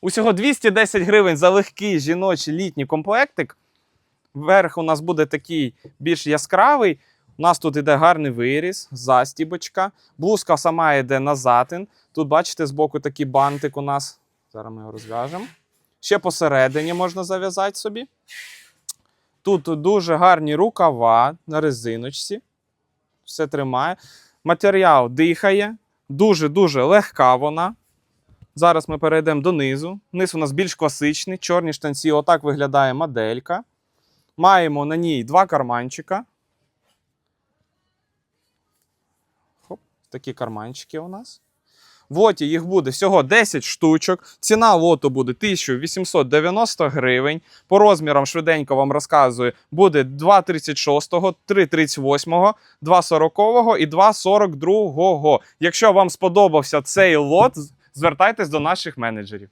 Усього 210 гривень за легкий жіночий літній комплектик. Верх у нас буде такий більш яскравий. У нас тут іде гарний виріз, застібочка. Блузка сама йде на затин. Тут, бачите, збоку такий бантик у нас. Зараз ми його розв'яжемо. Ще посередині можна зав'язати собі. Тут дуже гарні рукава на резиночці. Все тримає. Матеріал дихає. Дуже-дуже легка вона. Зараз ми перейдемо донизу. Низ у нас більш класичний, чорні штанці. Отак виглядає моделька. Маємо на ній два карманчика. Хоп, такі карманчики у нас. В лоті їх буде всього 10 штучок. Ціна лоту буде 1890 гривень. По розмірам швиденько вам розказую, буде 2,36, 3,38, 2,40 і 2,42. Якщо вам сподобався цей лот, звертайтесь до наших менеджерів.